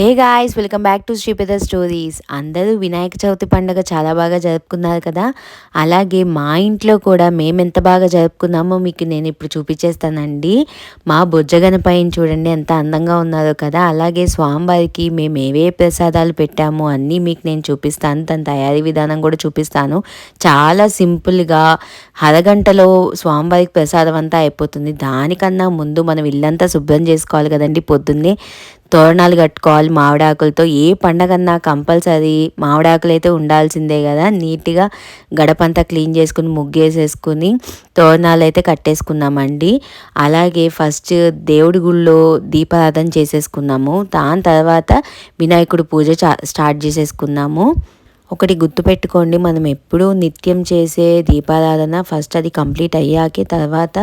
Hey guys welcome back to Sripeda stories. అందరూ వినాయక చవితి పండుగ చాలా బాగా జరుపుకున్నారు కదా? అలాగే మా ఇంట్లో కూడా మేము ఎంత బాగా జరుపుకున్నామో మీకు నేను ఇప్పుడు చూపించేస్తానండి. మా బొజ్జగన పైన చూడండి ఎంత అందంగా ఉన్నారో కదా? అలాగే స్వామివారికి మేము ఏవే ప్రసాదాలు పెట్టామో అన్నీ మీకు నేను చూపిస్తాను. తన తయారీ విధానం కూడా చూపిస్తాను. చాలా సింపుల్గా అరగంటలో స్వామివారికి ప్రసాదం అంతా అయిపోతుంది. దానికన్నా ముందు మనం ఇల్లంతా శుభ్రం చేసుకోవాలి కదండి పొద్దున్నే. తోరణాలు కట్టుకోవాలి మామిడాకులతో. ఏ పండగన్నా కంపల్సరీ మామిడాకులు అయితే ఉండాల్సిందే కదా. నీట్గా గడపంతా క్లీన్ చేసుకుని ముగ్గేసేసుకుని తోరణాలు అయితే కట్టేసుకున్నామండి. అలాగే ఫస్ట్ దేవుడి గుళ్ళో దీపారాధన చేసేసుకున్నాము. దాని తర్వాత వినాయకుడు పూజ స్టార్ట్ చేసేసుకున్నాము. ఒకటి గుర్తుపెట్టుకోండి మనం ఎప్పుడూ నిత్యం చేసే దీపారాధన ఫస్ట్ అది కంప్లీట్ అయ్యాకే తర్వాత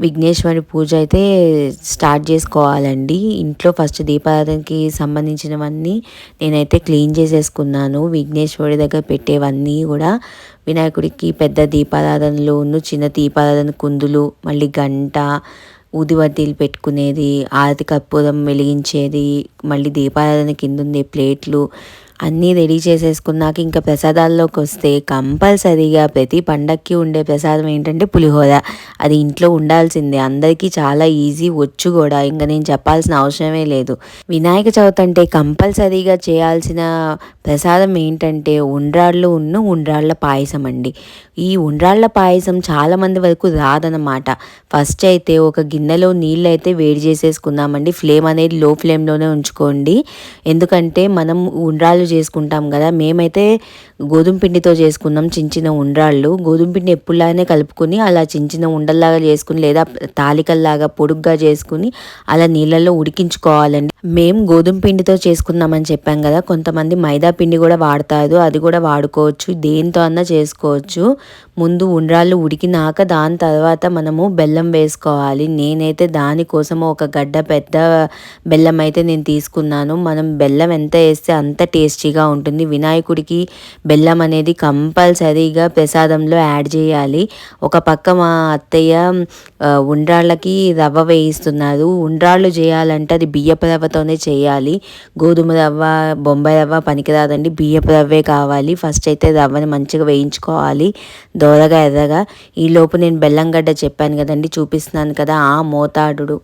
విఘ్నేశ్వరి పూజ అయితే స్టార్ట్ చేసుకోవాలండి. ఇంట్లో ఫస్ట్ దీపారాధనకి సంబంధించినవన్నీ నేనైతే క్లీన్ చేసేసుకున్నాను. విఘ్నేశ్వరి దగ్గర పెట్టేవన్నీ కూడా వినాయకుడికి పెద్ద దీపారాధనలు చిన్న దీపారాధన కుందులు మళ్ళీ గంట ఊదివద్దీలు పెట్టుకునేది ఆరతి కర్పూరం వెలిగించేది మళ్ళీ దీపారాధన కింద ఉండే ప్లేట్లు అన్నీ రెడీ చేసేసుకున్నాక ఇంకా ప్రసాదాల్లోకి వస్తే కంపల్సరీగా ప్రతి పండక్కి ఉండే ప్రసాదం ఏంటంటే పులిహోర. అది ఇంట్లో ఉండాల్సిందే. అందరికీ చాలా ఈజీ వచ్చు కూడా. ఇంకా నేను చెప్పాల్సిన అవసరమే లేదు. వినాయక చవితి అంటే కంపల్సరీగా చేయాల్సిన ప్రసాదం ఏంటంటే ఉండ్రాళ్ళు ఉన్న ఉండ్రాళ్ళ పాయసం అండి. ఈ ఉండ్రాళ్ళ పాయసం చాలామంది వరకు రాదనమాట ఫస్ట్ అయితే ఒక గిన్నెలో నీళ్ళు అయితే వేడి చేసేసుకుందామండి. ఫ్లేమ్ అనేది లో ఫ్లేమ్లోనే ఉంచుకోండి. ఎందుకంటే మనం ఉండ్రాళ్ళు చేసుకుంటాం కదా. మేమైతే గోధుమ పిండితో చేసుకున్నాం చిన్న చిన్న ఉండ్రాళ్ళు. గోధుమ పిండి ఎప్పుడులాగానే కలుపుకొని అలా చిన్న చిన్న ఉండల్లాగా చేసుకుని లేదా తాలికల్లాగా పొడుగ్గా చేసుకుని అలా నీళ్ళల్లో ఉడికించుకోవాలండి. మేము గోధుమ పిండితో చేసుకున్నామని చెప్పాం కదా. కొంతమంది మైదా పిండి కూడా వాడతారు. అది కూడా వాడుకోవచ్చు. దేంతో అన్నా చేసుకోవచ్చు. ముందు ఉండ్రాళ్ళు ఉడికినాక దాని తర్వాత మనము బెల్లం వేసుకోవాలి. నేనైతే దానికోసం ఒక గడ్డ పెద్ద బెల్లం అయితే నేను తీసుకున్నాను. మనం బెల్లం ఎంత వేస్తే అంత టేస్టీగా ఉంటుంది. వినాయకుడికి బెల్లం అనేది కంపల్సరీగా ప్రసాదంలో యాడ్ చేయాలి. ఒక పక్క మా అత్తయ్య ఉండ్రాళ్ళకి రవ్వ వేయిస్తున్నారు. ఉండ్రాళ్ళు చేయాలంటే అది బియ్యపు రవ్వతోనే చేయాలి. గోధుమ రవ్వ బొంబాయి రవ్వ పనికిరాదండి. బియ్యపు రవ్వే కావాలి. ఫస్ట్ అయితే రవ్వని మంచిగా వేయించుకోవాలి. దోరగా ఎర్రగా ఈలోపు నేను బెల్లం గడ్డ చెప్పాను కదండి చూపిస్తున్నాను కదా ఆ మోతాడు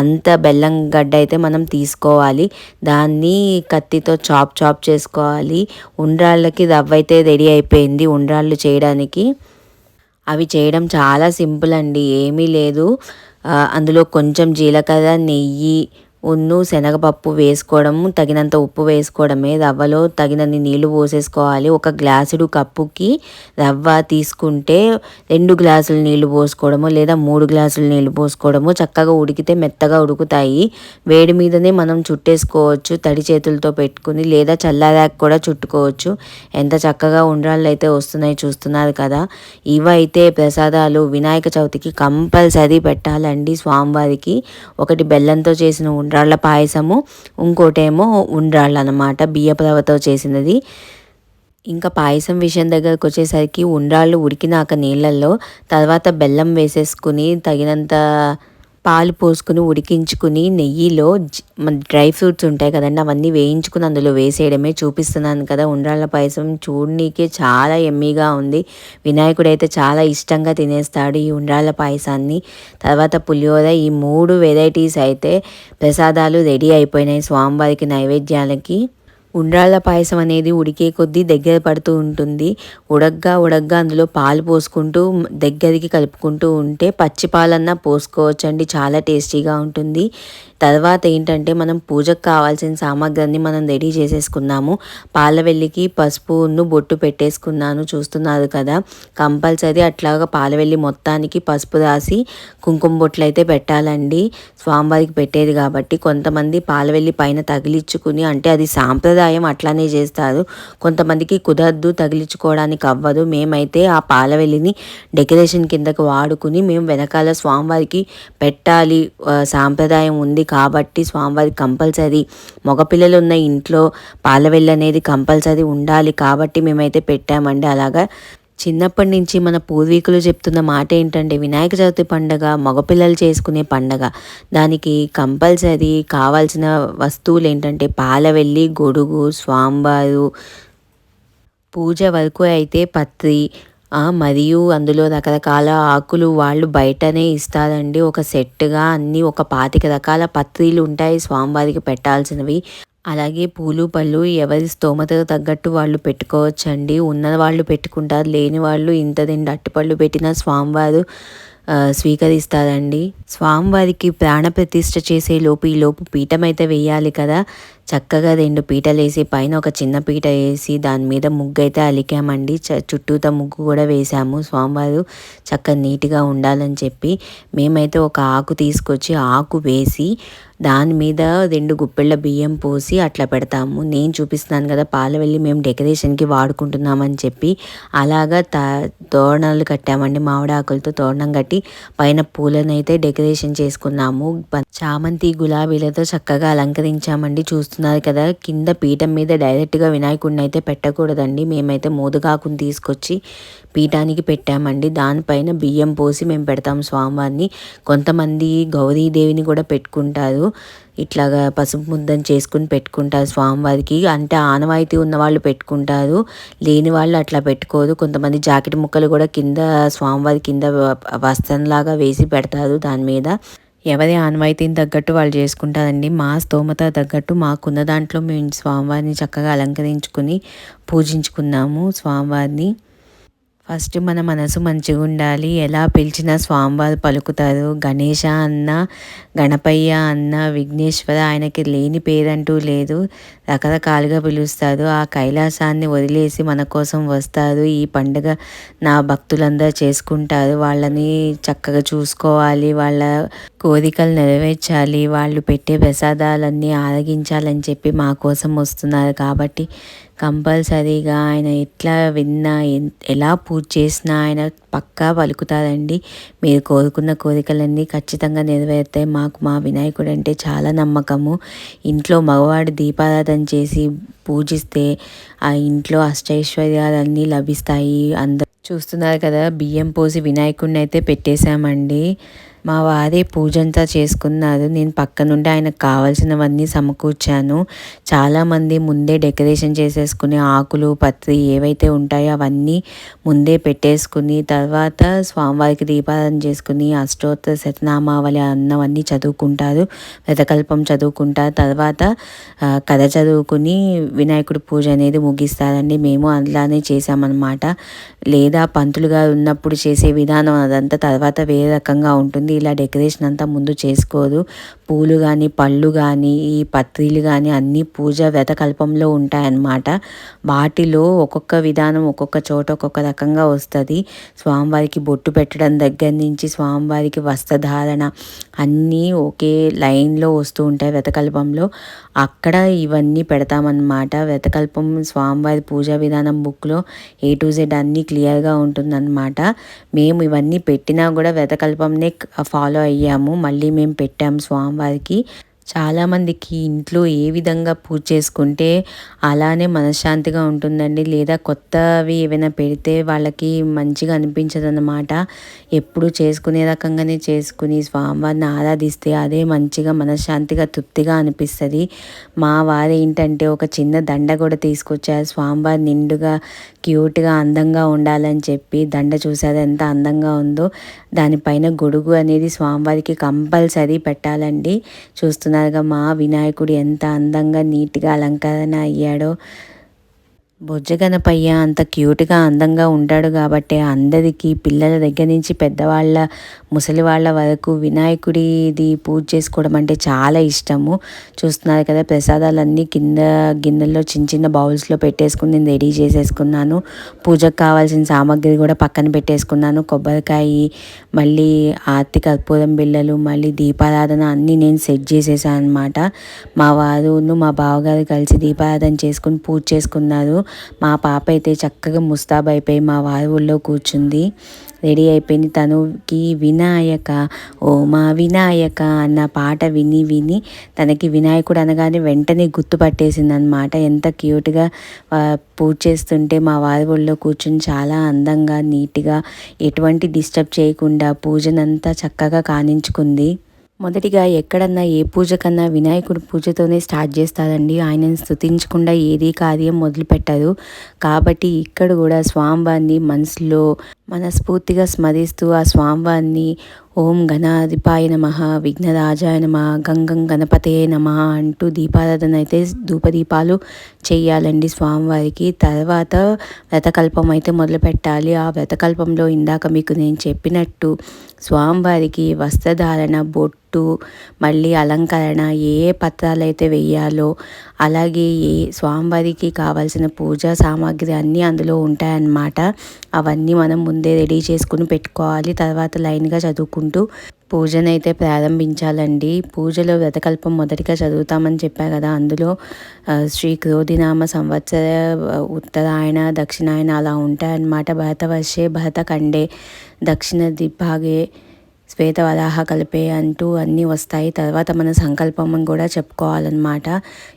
అంత బెల్లం గడ్డ అయితే మనం తీసుకోవాలి. దాన్ని కత్తితో చాప్ చాప్ చేసుకోవాలి. ఉండ్రాళ్ళకి రవ్వ అయితే రెడీ అయిపోయింది ఉండ్రాళ్ళు చేయడానికి. అవి చేయడం చాలా సింపుల్ అండి ఏమీ లేదు. అందులో కొంచెం జీలకర్ర నెయ్యి ఉన్ను శనగపప్పు వేసుకోవడము తగినంత ఉప్పు వేసుకోవడమే. రవ్వలో తగినన్ని నీళ్ళు పోసేసుకోవాలి. ఒక గ్లాసుడు కప్పుకి రవ్వ తీసుకుంటే రెండు గ్లాసులు నీళ్ళు పోసుకోవడము లేదా మూడు గ్లాసులు నీళ్ళు పోసుకోవడము చక్కగా ఉడికితే మెత్తగా ఉడుకుతాయి. వేడి మీదనే మనం చుట్టేసుకోవచ్చు. తడి చేతులతో పెట్టుకుని లేదా చల్లారాక కూడా చుట్టుకోవచ్చు. ఎంత చక్కగా ఉండ్రాళ్ళు అయితే వస్తున్నాయి చూస్తున్నారు కదా. ఇవైతే ప్రసాదాలు వినాయక చవితికి కంపల్సరీ పెట్టాలండి. స్వామివారికి ఒకటి బెల్లంతో చేసిన ఉండ్రాళ్ళ పాయసము ఇంకోటేమో ఉండ్రాళ్ళు అనమాట బియ్యపు చేసినది. ఇంకా పాయసం విషయం దగ్గరకు వచ్చేసరికి ఉండ్రాళ్ళు ఉడికినాక నీళ్ళల్లో తర్వాత బెల్లం వేసేసుకుని తగినంత పాలు పోసుకుని ఉడికించుకుని నెయ్యిలో డ్రై ఫ్రూట్స్ ఉంటాయి కదండి అవన్నీ వేయించుకుని అందులో వేసేయడమే చూపిస్తున్నాను కదా. ఉండ్రాళ్ళ పాయసం చూడనీకే చాలా ఎమ్మీగా ఉంది. వినాయకుడు అయితే చాలా ఇష్టంగా తినేస్తాడు ఈ ఉండ్రాళ్ళ పాయసాన్ని. తర్వాత పులిహోర ఈ మూడు వెరైటీస్ అయితే ప్రసాదాలు రెడీ అయిపోయినాయి స్వామివారికి నైవేద్యాలకి. ఉండ్రాళ్ళ పాయసం అనేది ఉడికే కొద్దీ దగ్గర పడుతూ ఉంటుంది. ఉడగ్గా ఉడగ్గా అందులో పాలు పోసుకుంటూ దగ్గరికి కలుపుకుంటూ ఉంటే పచ్చి పాలన్నా పోసుకోవచ్చండి. చాలా టేస్టీగా ఉంటుంది. తర్వాత ఏంటంటే మనం పూజకు కావాల్సిన సామాగ్రిని మనం రెడీ చేసేసుకున్నాము. పాలవెల్లికి పసుపును బొట్టు పెట్టేసుకున్నాను. చూస్తున్నారు కదా కంపల్సరీ అట్లాగా పాలవెల్లి మొత్తానికి పసుపు రాసి కుంకుమ బొట్లు అయితే పెట్టాలండి. స్వామివారికి పెట్టేది కాబట్టి కొంతమంది పాలవెల్లి పైన తగిలించుకుని అంటే అది సాంప్రదాయం అట్లానే చేస్తారు. కొంతమందికి కుదరదు తగిలించుకోవడానికి అవ్వదు. మేమైతే ఆ పాలవెల్లిని డెకరేషన్ కిందకు వాడుకుని మేము వెనకాల స్వామివారికి పెట్టాలి సాంప్రదాయం ఉంది కాబట్టి స్వామివారి కంపల్సరీ మగపిల్లలు ఉన్న ఇంట్లో పాలవెల్లి అనేది కంపల్సరీ ఉండాలి. కాబట్టి మేమైతే పెట్టామండి. అలాగా చిన్నప్పటి నుంచి మన పూర్వీకులు చెప్తున్న మాట ఏంటంటే వినాయక చవితి పండగ మగపిల్లలు చేసుకునే పండగ. దానికి కంపల్సరీ కావాల్సిన వస్తువులు ఏంటంటే పాలవెల్లి గొడుగు స్వాంబారు పూజ వరకు అయితే పత్రి మరియు అందులో రకరకాల ఆకులు వాళ్ళు బయటనే ఇస్తారండి. ఒక సెట్గా అన్నీ ఒక పాతిక రకాల పత్రీలు ఉంటాయి స్వామివారికి పెట్టాల్సినవి. అలాగే పూలు పళ్ళు ఎవరి స్తోమతకు తగ్గట్టు వాళ్ళు పెట్టుకోవచ్చండి. ఉన్న వాళ్ళు పెట్టుకుంటారు లేని వాళ్ళు ఇంత రెండు అట్టుపళ్ళు పెట్టిన స్వామివారు స్వీకరిస్తారండి. స్వామివారికి ప్రాణప్రతిష్ఠ చేసే లోపు ఈ లోపు పీఠం అయితే వేయాలి కదా. చక్కగా రెండు పీటలు వేసి పైన ఒక చిన్న పీట వేసి దాని మీద ముగ్గు అయితే అలికామండి చుట్టూత ముగ్గు కూడా వేసాము స్వామివారు. చక్కగా నీట్గా ఉండాలని చెప్పి మేమైతే ఒక ఆకు తీసుకొచ్చి ఆకు వేసి దాని మీద రెండు గుప్పెళ్ళ బియ్యం పోసి అట్లా పెడతాము. నేను చూపిస్తున్నాను కదా పాల వెళ్ళి మేము డెకరేషన్కి వాడుకుంటున్నామని చెప్పి అలాగా తోరణాలు కట్టామండి. మామిడాకులతో తోరణం కట్టి పైన పూలను అయితే డెకరేషన్ చేసుకున్నాము. చామంతి గులాబీలతో చక్కగా అలంకరించామండి. చూస్తున్నారు కదా కింద పీఠం మీద డైరెక్ట్గా వినాయకుడిని అయితే పెట్టకూడదండి. మేమైతే మోదుగాకుని తీసుకొచ్చి పీఠానికి పెట్టామండి. దానిపైన బియ్యం పోసి మేము పెడతాం స్వామివారిని. కొంతమంది గౌరీదేవిని కూడా పెట్టుకుంటారు. ఇట్లాగా పసుపు ముద్దని చేసుకుని పెట్టుకుంటారు స్వామివారికి. అంటే ఆనవాయితీ ఉన్న వాళ్ళు పెట్టుకుంటారు. లేని వాళ్ళు అట్లా పెట్టుకోరు. కొంతమంది జాకెట్ ముక్కలు కూడా కింద స్వామివారి కింద వస్త్రంలాగా వేసి పెడతారు దాని మీద. ఎవరి ఆనవాయితీని తగ్గట్టు వాళ్ళు చేసుకుంటారండి. మా స్తోమత తగ్గట్టు మాకున్న దాంట్లో మేము స్వామివారిని చక్కగా అలంకరించుకుని పూజించుకున్నాము స్వామివారిని. ఫస్ట్ మన మనసు మంచిగా ఉండాలి. ఎలా పిలిచినా స్వామివారు పలుకుతారు. గణేష అన్న గణపయ్య అన్న విఘ్నేశ్వర ఆయనకి లేని పేరంటూ లేదు. రకరకాలుగా పిలుస్తారు ఆ కైలాసాన్ని వదిలేసి మన కోసం వస్తారు ఈ పండుగ నా భక్తులందరూ చేసుకుంటారు. వాళ్ళని చక్కగా చూసుకోవాలి. వాళ్ళ కోరికలు నెరవేర్చాలి. వాళ్ళు పెట్టే ప్రసాదాలన్నీ ఆరగించాలని చెప్పి మా కోసం వస్తున్నారు. కాబట్టి కంపల్సరీగా ఆయన ఎట్లా విన్నా ఎలా పూజ చేసినా ఆయన పక్కా పలుకుతారండి మీరు కోరుకున్న కోరికలన్నీ ఖచ్చితంగా నెరవేరుతాయి. మాకు మా వినాయకుడు అంటే చాలా నమ్మకము. ఇంట్లో మగవాడు దీపారాధన చేసి పూజిస్తే ఆ ఇంట్లో అష్టైశ్వర్యాలన్నీ లభిస్తాయి. అందరు చూస్తున్నారు కదా బియ్యం పోసి వినాయకుడిని అయితే పెట్టేశామండి. మా వారి పూజంతా చేసుకున్నారు. నేను పక్క నుండి ఆయనకు కావాల్సినవన్నీ సమకూర్చాను. చాలామంది ముందే డెకరేషన్ చేసేసుకుని ఆకులు పత్రి ఏవైతే ఉంటాయో అవన్నీ ముందే పెట్టేసుకుని తర్వాత స్వామివారికి దీపారాధన చేసుకుని అష్టోత్తర శతనామావళి అన్నవన్నీ చదువుకుంటారు. వ్రతకల్పం చదువుకుంటారు. తర్వాత కథ చదువుకుని వినాయకుడి పూజ అనేది ముగిస్తారండి. మేము అలానే చేసామన్నమాట లేదా పంతులుగా ఉన్నప్పుడు చేసే విధానం అదంతా తర్వాత వేరే రకంగా ఉంటుంది. ఇలా డెకరేషన్ అంతా ముందు చేసుకోదు. పూలు కానీ పళ్ళు కానీ ఈ పత్రిలు కానీ అన్నీ పూజ వ్యతకల్పంలో ఉంటాయన్నమాట. వాటిలో ఒక్కొక్క విధానం ఒక్కొక్క చోట ఒక్కొక్క రకంగా వస్తుంది. స్వామివారికి బొట్టు పెట్టడం దగ్గర నుంచి స్వామివారికి వస్త్రధారణ అన్నీ ఒకే లైన్లో వస్తూ ఉంటాయి వ్రతకల్పంలో అక్కడ ఇవన్నీ పెడతామన్నమాట. వ్రతకల్పం స్వామివారి పూజా విధానం బుక్లో ఏ టు జెడ్ అన్నీ క్లియర్గా ఉంటుందన్నమాట. మేము ఇవన్నీ పెట్టినా కూడా వ్రతకల్పంనే ఫాలో అయ్యాము. మళ్ళీ మేము పెట్టాము స్వామివారికి. చాలామందికి ఇంట్లో ఏ విధంగా పూజ చేసుకుంటే అలానే మనశ్శాంతిగా ఉంటుందండి. లేదా కొత్తవి ఏవైనా పెడితే వాళ్ళకి మంచిగా అనిపించదు అన్నమాట ఎప్పుడు చేసుకునే రకంగానే చేసుకుని స్వామివారిని ఆరాధిస్తే అదే మంచిగా మనశ్శాంతిగా తృప్తిగా అనిపిస్తుంది. మా వారు ఏంటంటే ఒక చిన్న దండ కూడా తీసుకొచ్చారు. స్వామివారి నిండుగా క్యూట్గా అందంగా ఉండాలని చెప్పి దండ చూసారు ఎంత అందంగా ఉందో. దానిపైన గొడుగు అనేది స్వామివారికి కంపల్సరీ పెట్టాలండి. చూస్తున్నారుగా మా వినాయకుడు ఎంత అందంగా నీట్గా అలంకరణ అయ్యాడో. బొజ్జగనపయ్య అంత క్యూట్గా అందంగా ఉంటాడు కాబట్టి అందరికీ పిల్లల దగ్గర నుంచి పెద్దవాళ్ళ ముసలి వాళ్ళ వరకు వినాయకుడిది పూజ చేసుకోవడం అంటే చాలా ఇష్టము. చూస్తున్నారు కదా ప్రసాదాలన్నీ కింద గిన్నెల్లో చిన్న చిన్న బౌల్స్లో పెట్టేసుకుని నేను రెడీ చేసేసుకున్నాను. పూజకు కావాల్సిన సామాగ్రి కూడా పక్కన పెట్టేసుకున్నాను. కొబ్బరికాయ మళ్ళీ ఆర్తి కర్పూరం బిళ్ళలు మళ్ళీ దీపారాధన అన్నీ నేను సెట్ చేసేసాను అనమాట మా వారును మా బావగారు కలిసి దీపారాధన చేసుకుని పూజ చేసుకున్నారు. మా పాప అయితే చక్కగా ముస్తాబైపోయి మా వారి కూర్చుంది. రెడీ అయిపోయింది. తనుకి వినాయక ఓ మా వినాయక అన్న పాట విని విని తనకి వినాయకుడు అనగానే వెంటనే గుర్తుపట్టేసింది అనమాట ఎంత క్యూట్గా పూజ చేస్తుంటే మా వారి కూర్చుని చాలా అందంగా నీట్గా ఎటువంటి డిస్టర్బ్ చేయకుండా పూజనంతా చక్కగా కానించుకుంది. మొదటిగా ఎక్కడన్నా ఏ పూజ కన్నా వినాయకుడు పూజతోనే స్టార్ట్ చేస్తారండి. ఆయనను స్థుతించకుండా ఏది కార్యం మొదలు పెట్టరు కాబట్టి ఇక్కడ కూడా స్వామివారిని మనసులో మనస్ఫూర్తిగా స్మరిస్తూ ఆ స్వామివారిని ఓం గణాధిపాయ నమ విఘ్నరాజాయ నమ గంగం గణపతే నమ అంటూ దీపారాధన అయితే ధూపదీపాలు చేయాలండి స్వామివారికి. తర్వాత వ్రతకల్పం అయితే మొదలుపెట్టాలి. ఆ వ్రతకల్పంలో ఇందాక మీకు నేను చెప్పినట్టు స్వామివారికి వస్త్రధారణ బొట్టు మళ్ళీ అలంకరణ ఏ ఏ పత్రాలు అయితే వేయాలో అలాగే ఏ స్వామివారికి కావాల్సిన పూజా సామాగ్రి అన్నీ అందులో ఉంటాయన్నమాట. అవన్నీ మనం ముందు రెడీ చేసుకుని పెట్టుకోవాలి. తర్వాత లైన్గా చదువుకుంటూ పూజనైతే ప్రారంభించాలండి. పూజలో వ్రతకల్పం మొదటిగా చదువుతామని చెప్పా కదా! అందులో శ్రీ క్రోధినామ సంవత్సర ఉత్తరాయణ దక్షిణాయన అలా ఉంటాయన్నమాట. భరతవర్షే భరతఖండే దక్షిణ దిగ్భాగే శ్వేతవరాహ కలిపే అంటూ అన్నీ వస్తాయి. తర్వాత మన సంకల్పం కూడా చెప్పుకోవాలన్నమాట.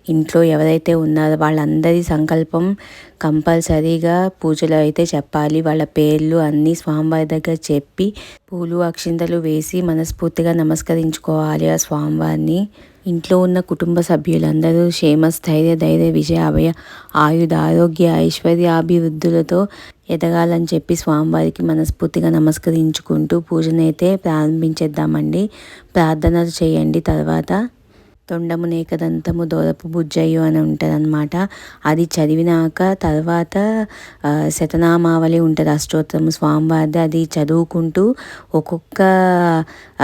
ఇంట్లో ఎవరైతే ఉన్నారో వాళ్ళందరి సంకల్పం కంపల్సరీగా పూజలో అయితే చెప్పాలి. వాళ్ళ పేర్లు అన్నీ స్వామివారి దగ్గర చెప్పి పూలు అక్షింతలు వేసి మనస్ఫూర్తిగా నమస్కరించుకోవాలి ఆ స్వామివారిని. ఇంట్లో ఉన్న కుటుంబ సభ్యులందరూ క్షేమ స్థైర్య ధైర్య విజయ అభయ ఆయుధ ఆరోగ్య ఐశ్వర్యాభివృద్ధులతో ఎదగాలని చెప్పి స్వామివారికి మనస్ఫూర్తిగా నమస్కరించుకుంటూ పూజనైతే ప్రారంభించేద్దామండి. ప్రార్థనలు చేయండి. తర్వాత తొండము నేకదంతము దోరపు బుజ్జయ్యు అని ఉంటారనమాట అది చదివినాక తర్వాత శతనామావళి ఉంటుంది అష్టోత్తరము స్వామివారిది. అది చదువుకుంటూ ఒక్కొక్క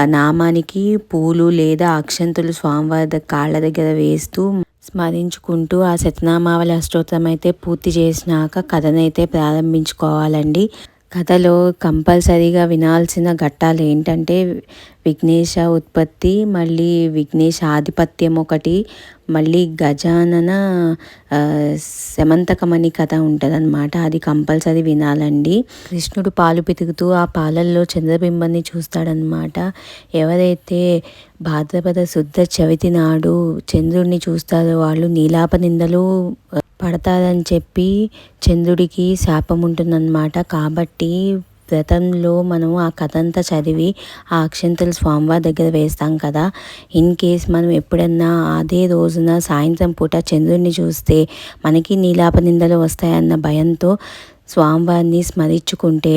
నామానికి పూలు లేదా అక్షంతులు స్వామివారి కాళ్ళ దగ్గర వేస్తూ స్మరించుకుంటూ ఆ శతనామావళి అష్టోత్తరం అయితే పూర్తి చేసినాక కథనైతే ప్రారంభించుకోవాలండి. కథలో కంపల్సరీగా వినాల్సిన ఘట్టాలు ఏంటంటే విఘ్నేశ ఉత్పత్తి మళ్ళీ విఘ్నేశ ఆధిపత్యం ఒకటి మళ్ళీ గజానన శమంతకమణి కథ ఉంటుందన్నమాట. అది కంపల్సరీ వినాలండి. కృష్ణుడు పాలు పితుకుతూ ఆ పాలల్లో చంద్రబింబాన్ని చూస్తాడనమాట ఎవరైతే భాద్రపద శుద్ధ చవితి నాడు చంద్రుడిని చూస్తారో వాళ్ళు నీలాప నిందలు పడతారని చెప్పి చంద్రుడికి శాపం ఉంటుందన్నమాట. కాబట్టి వ్రతంలో మనం ఆ కథ అంతా చదివి ఆ అక్షంతలు స్వామివారి దగ్గర వేస్తాం కదా. ఇన్ కేస్ మనం ఎప్పుడన్నా అదే రోజున సాయంత్రం పూట చంద్రుడిని చూస్తే మనకి నీలాప నిందలు వస్తాయన్న భయంతో స్వామివారిని స్మరించుకుంటే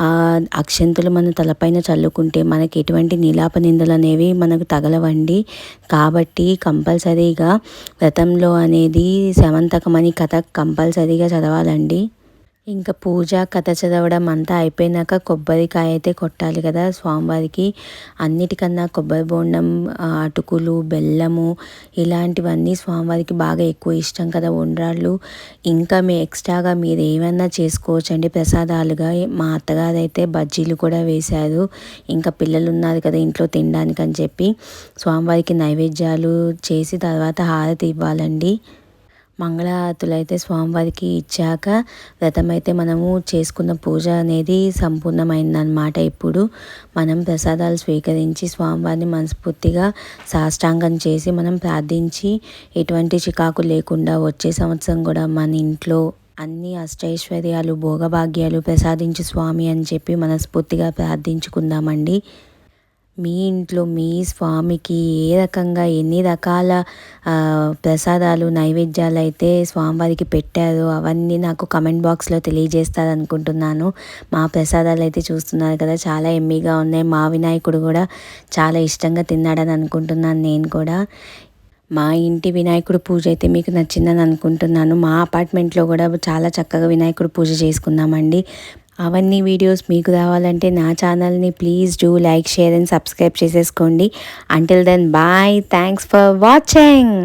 ఆ అక్షంతులు మన తలపైన చల్లుకుంటే మనకి ఎటువంటి నీలాప నిందలు అనేవి మనకు తగలవండి. కాబట్టి కంపల్సరీగా వ్రతంలో అనేది శవంతకమని కథ కంపల్సరీగా చదవాలండి. ఇంకా పూజ కథ చదవడం అంతా అయిపోయినాక కొబ్బరికాయ అయితే కొట్టాలి కదా స్వామివారికి. అన్నిటికన్నా కొబ్బరి బోండం అటుకులు బెల్లము ఇలాంటివన్నీ స్వామివారికి బాగా ఎక్కువ ఇష్టం కదా ఉండ్రాళ్ళు. ఇంకా మీ ఎక్స్ట్రాగా మీరు ఏమన్నా చేసుకోవచ్చండి ప్రసాదాలుగా. మా అత్తగారు అయితే బజ్జీలు కూడా వేశారు. ఇంకా పిల్లలు ఉన్నారు కదా ఇంట్లో తినడానికి అని చెప్పి. స్వామివారికి నైవేద్యాలు చేసి తర్వాత హారతి ఇవ్వాలండి. మంగళహారతులు అయితే స్వామివారికి ఇచ్చాక వ్రతం అయితే మనము చేసుకున్న పూజ అనేది సంపూర్ణమైందనమాట ఇప్పుడు మనం ప్రసాదాలు స్వీకరించి స్వామివారిని మనస్ఫూర్తిగా సాష్టాంగం చేసి మనం ప్రార్థించి ఎటువంటి చికాకు లేకుండా వచ్చే సంవత్సరం కూడా మన ఇంట్లో అన్ని అష్టైశ్వర్యాలు భోగభాగ్యాలు ప్రసాదించు స్వామి అని చెప్పి మనస్ఫూర్తిగా ప్రార్థించుకుందామండి. మీ ఇంట్లో మీ స్వామికి ఏ రకంగా ఎన్ని రకాల ప్రసాదాలు నైవేద్యాలు అయితే స్వామివారికి పెట్టారో అవన్నీ నాకు కమెంట్ బాక్స్లో తెలియజేస్తారనుకుంటున్నాను. మా ప్రసాదాలు అయితే చూస్తున్నారు కదా చాలా ఎమ్మీగా ఉన్నాయి. మా వినాయకుడు కూడా చాలా ఇష్టంగా తిన్నాడని అనుకుంటున్నాను నేను కూడా. మా ఇంటి వినాయకుడు పూజ అయితే మీకు నచ్చిందని అనుకుంటున్నాను. మా అపార్ట్మెంట్లో కూడా చాలా చక్కగా వినాయకుడు పూజ చేసుకున్నామండి అవన్నీ వీడియోస్ మీకు రావాలంటే నా ఛానల్ని please do like share and subscribe చేసేసుకోండి. Until then bye thanks for watching